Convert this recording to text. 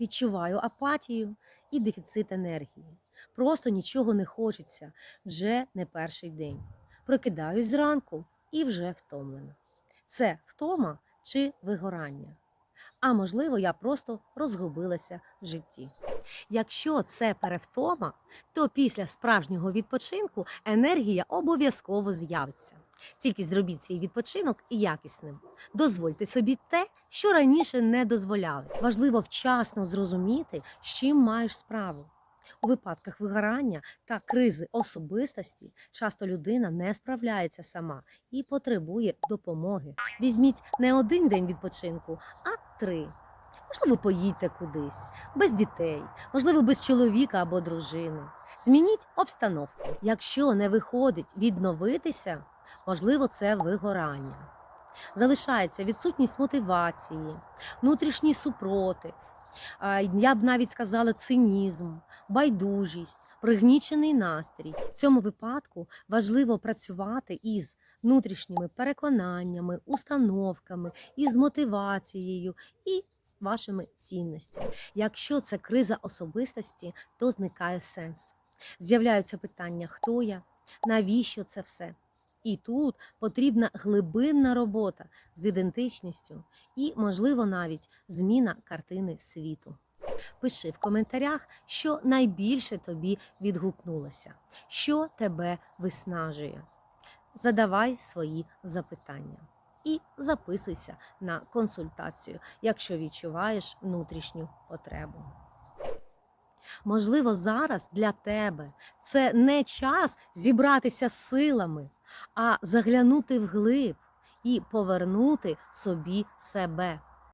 Відчуваю апатію і дефіцит енергії. Просто нічого не хочеться вже не перший день. Прокидаюсь зранку і вже втомлена. Це втома чи вигорання? А можливо, я просто розгубилася в житті. Якщо це перевтома, то після справжнього відпочинку енергія обов'язково з'явиться. Тільки зробіть свій відпочинок якісним. Дозвольте собі те, що раніше не дозволяли. Важливо вчасно зрозуміти, з чим маєш справу. У випадках вигорання та кризи особистості часто людина не справляється сама і потребує допомоги. Візьміть не один день відпочинку, а три. Можливо, поїдьте кудись, без дітей, можливо, без чоловіка або дружини. Змініть обстановку. Якщо не виходить відновитися, можливо, це вигорання. Залишається відсутність мотивації, внутрішній супротив. Я б навіть сказала цинізм, байдужість, пригнічений настрій. В цьому випадку важливо працювати із внутрішніми переконаннями, установками, із мотивацією і вашими цінностями. Якщо це криза особистості, то зникає сенс. З'являються питання, хто я, навіщо це все. І тут потрібна глибинна робота з ідентичністю і, можливо, навіть зміна картини світу. Пиши в коментарях, що найбільше тобі відгукнулося, що тебе виснажує. Задавай свої запитання і записуйся на консультацію, якщо відчуваєш внутрішню потребу. Можливо, зараз для тебе це не час зібратися з силами, а заглянути вглиб і повернути собі себе.